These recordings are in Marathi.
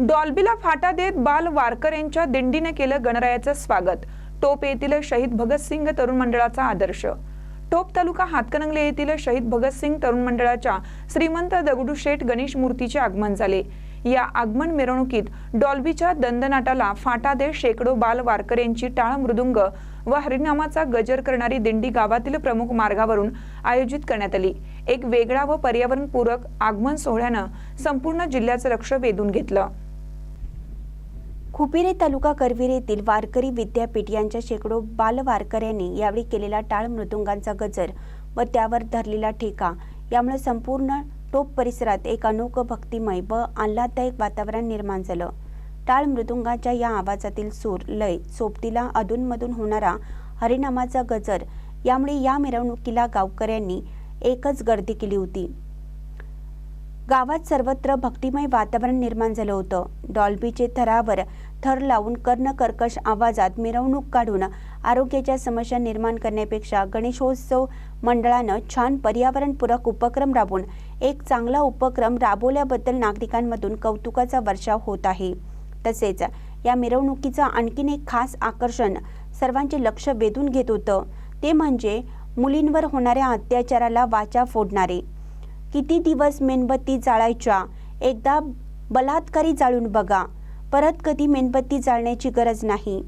डॉल्बीला फाटा देत बाल वारकऱ्यांच्या दिंडीने केलं गणरायाचं स्वागत. टोप येथील शहीद भगतसिंग तरुण मंडळाचा आदर्श. टोप तालुका हातकणंगले येथील शहीद भगतसिंग तरुण मंडळाच्या श्रीमंत दगडूशेठ गणेश मूर्तीचे आगमन झाले. या आगमन मिरवणुकीत डॉल्बीच्या दंदनाटाला फाटा देत शेकडो बाल वारकऱ्यांची टाळ मृदुंग व हरिनामाचा गजर करणारी दिंडी गावातील प्रमुख मार्गावरून आयोजित करण्यात आली. एक वेगळा व पर्यावरणपूरक आगमन सोहळ्यानं संपूर्ण जिल्ह्याचं लक्ष वेधून घेतलं. खुपिरे तालुका करवीर येथील वारकरी विद्यापीठ यांच्या शेकडो बालवारकऱ्यांनी यावेळी केलेला टाळ मृदुंगांचा गजर व त्यावर धरलेला ठेका. यामुळे संपूर्ण टोप परिसरात एक अनोखं भक्तिमय व आल्हाददायक वातावरण निर्माण झालं. टाळ मृदुंगाच्या या आवाजातील सूर लय सोबतीला अधूनमधून होणारा हरिनामाचा गजर यामुळे या मिरवणुकीला गावकऱ्यांनी एकच गर्दी केली होती. गावात सर्वत्र भक्तिमय वातावरण निर्माण झालं होतं. डॉल्बीचे थरावर थर लावून कर्णकर्कश आवाजात मिरवणूक काढून आरोग्याच्या समस्या निर्माण करण्यापेक्षा गणेशोत्सव मंडळानं छान पर्यावरणपूरक उपक्रम राबवून एक चांगला उपक्रम राबवल्याबद्दल नागरिकांमधून कौतुकाचा वर्षाव होत आहे. तसेच या मिरवणुकीचं आणखीन एक खास आकर्षण सर्वांचे लक्ष वेधून घेत होतं. ते म्हणजे मुलींवर होणाऱ्या अत्याचाराला वाचा फोडणारे किती दिवस मेणबत्ती जाळायच्या? एकदा बलात्कारी जाळून बघा. परत कधी मेणबत्ती जाळण्याची गरज नाही.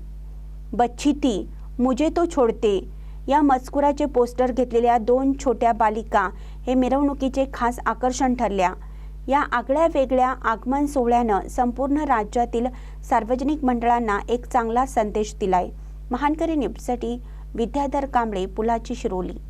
बच्ची ती मुझे तो छोडते. या मजकुराचे पोस्टर घेतलेल्या दोन छोट्या बालिका हे मिरवणुकीचे खास आकर्षण ठरल्या. या आगळ्या वेगळ्या आगमन सोहळ्यानं संपूर्ण राज्यातील सार्वजनिक मंडळांना एक चांगला संदेश दिलाय. महानकरी न्यूजसाठी विद्याधर कांबळे पुलाची शिरोली.